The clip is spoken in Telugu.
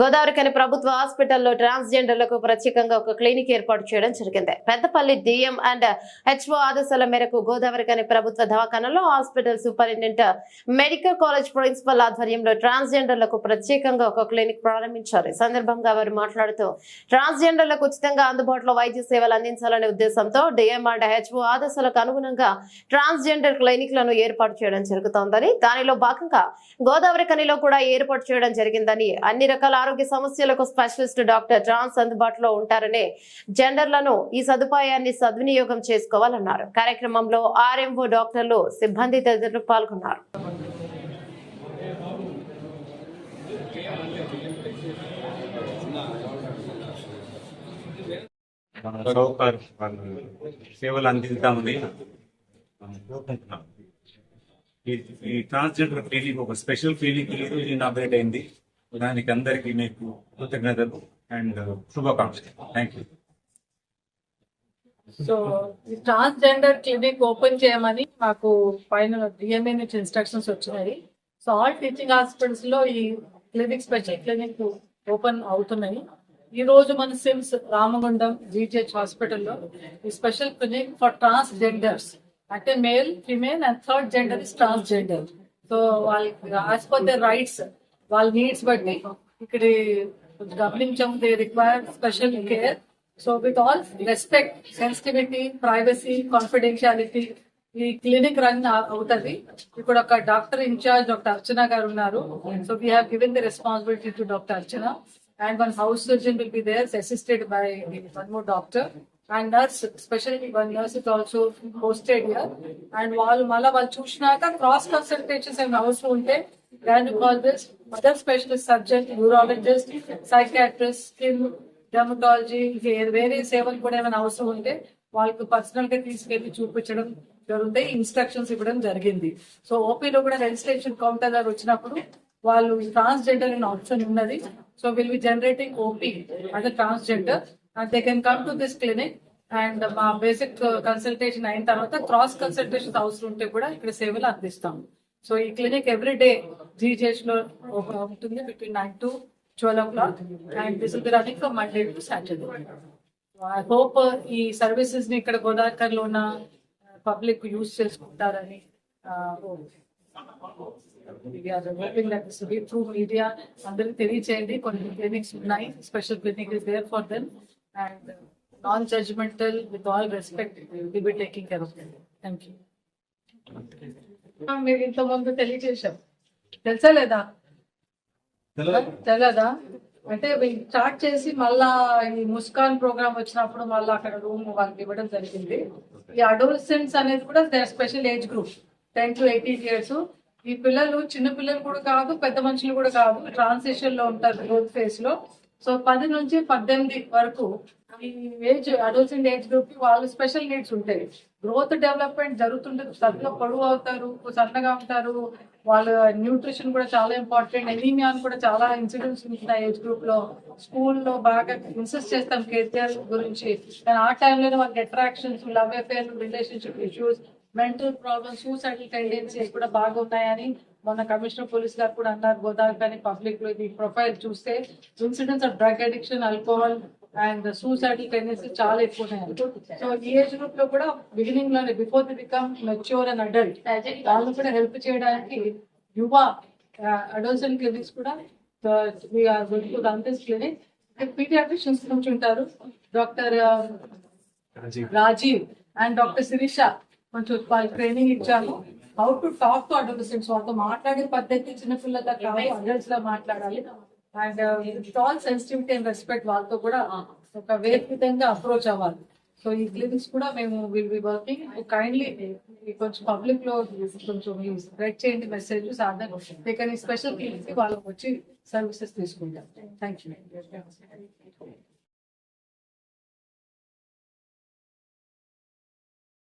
గోదావరికని ప్రభుత్వ హాస్పిటల్లో ట్రాన్స్జెండర్లకు ప్రత్యేకంగా ఒక క్లినిక్ ఏర్పాటు చేయడం జరిగింది. పెద్దపల్లి డిఎం అండ్ హెచ్ఓ ఆదేశాల మేరకు గోదావరికని ప్రభుత్వ దవాఖానలో hospital superintendent medical college principal ఆధ్వర్యంలో ట్రాన్స్జెండర్లకు ప్రత్యేకంగా ఒక క్లినిక్ ప్రారంభించారు. ఈ సందర్భంగా వారు మాట్లాడుతూ ట్రాన్స్జెండర్లకు ఉచితంగా అందుబాటులో వైద్య సేవలు అందించాలనే ఉద్దేశంతో డిఎం అండ్ హెచ్ఓ ఆదేశాలకు అనుగుణంగా ట్రాన్స్జెండర్ క్లినిక్లను ఏర్పాటు చేయడం జరుగుతోందని దానిలో భాగంగా గోదావరికనిలో కూడా ఏర్పాటు చేయడం జరిగిందని అన్ని రకాల ఆరోగ్య సమస్యలకు స్పెషలిస్ట్ డాక్టర్ జాన్స్ అందుబాటులో ఉంటారని జెండర్లను ఈ సదుపాయాన్ని సద్వినియోగం చేసుకోవాలన్నారు. కార్యక్రమంలో ఆర్ఎంఓ డాక్టర్లు సిబ్బంది తదితరులు పాల్గొన్నారు. సౌకర్ సేవలు అందిస్తామని ఈ- ట్రాన్స్జెండర్ క్లినిక్ ఒక స్పెషల్ క్లినిక్ ఇనాపరేట్ అయింది. దానికి అందరికీ మీకు కృతజ్ఞతలు అండ్ శుభాకాంక్షలు. థ్యాంక్ యూ సో ఈ ట్రాన్స్జెండర్ క్లినిక్ ఓపెన్ చేయమని మాకు పైన డిఎంఏ నుంచి ఇన్స్ట్రక్షన్స్ వచ్చినాయి. సో ఆల్ టీచింగ్ హాస్పిటల్స్లో ఈ క్లినిక్ స్పెషల్ క్లినిక్ ఓపెన్ అవుతున్నాయి. ఈ రోజు మన సిమ్స్ రామగుండం జీజీహెచ్ హాస్పిటల్లో ఈ స్పెషల్ క్లినిక్ ఫర్ ట్రాన్స్జెండర్స్ అంటే male female and third gender is transgender so వాళ్ళకి యాజ్ పర్ ద రైట్స్ వాళ్ళ నీడ్స్ బట్టి. ఇక్కడ గమనించాం they require special care so with all respect sensitivity privacy confidentiality ఈ క్లినిక్ రన్ అవుతుంది. ఇక్కడ ఒక డాక్టర్ ఇన్ఛార్జ్ డాక్టర్ అర్చన గారు ఉన్నారు. So we have given the responsibility to doctor Archana. And one house surgeon will be there assisted by one more doctor and nurse specially one nurse is also hosted here and వాళ్ళు మళ్ళీ వాళ్ళు చూసినాక క్రాస్ కన్సల్టేషన్స్ అండ్ హౌస్ ఉంటే gynaecologist other specialist surgeon neurologist psychiatrist skin dermatology వేరే సేవలు కూడా ఏమైనా అవసరం ఉంటే వాళ్ళకి పర్సనల్గా తీసుకెళ్ళి చూపించడం జరుగుతాయి ఇన్స్ట్రక్షన్స్ ఇవ్వడం జరిగింది. సో ఓపీలో కూడా రిజిస్ట్రేషన్ కౌంటర్ దగ్గర వచ్చినప్పుడు వాళ్ళు ట్రాన్స్జెండర్ అనే ఆప్షన్ ఉన్నది. So will be generating OP అదే transgender and they can come to this clinic and మా బేసిక్ కన్సల్టేషన్ అయిన తర్వాత క్రాస్ కన్సల్టేషన్ అవసరం ఉంటే కూడా ఇక్కడ సేవలు అందిస్తాం సో ఈ క్లినిక్ ఎవ్రీ డే జీజేహెచ్లో ఒక- ఉంటుంది between nine to twelve o'clock and this will be running from Monday to Saturday I hope ఈ సర్వీసెస్ని ఇక్కడ గోదావరిలో ఉన్న పబ్లిక్ యూజ్ చేసుకుంటారని త్రూ మీడియా అందరికి తెలియచేయండి. కొన్ని క్లినిక్స్ ఉన్నాయి. Special clinic is there for them and non judgmental with all respect will be taking care of them thank you మీరు ఇంత ముందు తెలియజేశాం. తెలుసా లేదా? తెలదా? అంటే స్టార్ట్ చేసి మళ్ళా ఈ ముస్కాన్ ప్రోగ్రామ్ వచ్చినప్పుడు మళ్ళా అక్కడ రూమ్ వాళ్ళకి ఇవ్వడం జరిగింది. ఈ అడోల్సెంట్స్ అనేది కూడా special age group. Ten to eighteen years. ఈ పిల్లలు చిన్న పిల్లలు కూడా కాదు పెద్ద మనుషులు కూడా కాదు ట్రాన్సిషన్లో ఉంటారు గ్రోత్ ఫేజ్లో. సో పది నుంచి పద్దెనిమిది వరకు ఈ ఏజ్ అడోల్సెంట్ ఏజ్ గ్రూప్కి వాళ్ళు స్పెషల్ నీడ్స్ ఉంటాయి. గ్రోత్ డెవలప్మెంట్ జరుగుతుంటుంది సరిగ్గా పొడవు అవుతారు సన్నగా ఉంటారు. వాళ్ళ న్యూట్రిషన్ కూడా చాలా ఇంపార్టెంట్ ఎనీమియా అని కూడా చాలా ఇన్సిడెంట్స్ ఉంటున్నాయి ఏజ్ గ్రూప్లో. స్కూల్లో బాగా ఇన్సిస్ట్ చేస్తాం కేసీఆర్ గురించి. కానీ ఆ టైంలోనే వాళ్ళకి attractions love affair relationship issues mental problems suicidal tendencies కూడా బాగా ఉన్నాయని మొన్న కమిషనర్ పోలీస్ గారు కూడా అన్నారు గోదావరి కానీ పబ్లిక్లో ఇది ప్రొఫైల్ చూస్తే incidents of drug addiction alcohol and suicidal tendency చాలా ఎక్కువ ఉన్నాయి సో ఈ ఏజ్ గ్రూప్లో కూడా బిగినింగ్లోనే before the become mature and adult వాళ్ళు కూడా హెల్ప్ చేయడానికి యువ అడల్సన్ క్లినిక్స్ కూడా క్లినిక్ పీడియాట్రిషియన్స్ నుంచి ఉంటారు. Doctor Rajeev. And doctor Shirisha కొంచెం ట్రైనింగ్ ఇచ్చాము. How to talk to adolescents వాళ్ళతో మాట్లాడే పద్ధతి చిన్నపిల్లల కాదు అడల్ట్స్ లా మాట్లాడాలి. And with all sensitivity and respect వాళ్ళతో కూడా ఒక వేరే విధంగా అప్రోచ్ అవ్వాలి. సో ఈ క్లినిక్స్ కూడా మేము విల్ బి వర్కింగ్ కైండ్లీ కొంచెం పబ్లిక్లో కొంచెం స్ప్రెడ్ చేయండి మెసేజ్ సాధారణ కానీ స్పెషల్ క్లినిక్ వాళ్ళకి వచ్చి సర్వీసెస్ తీసుకుంటాం. Thank you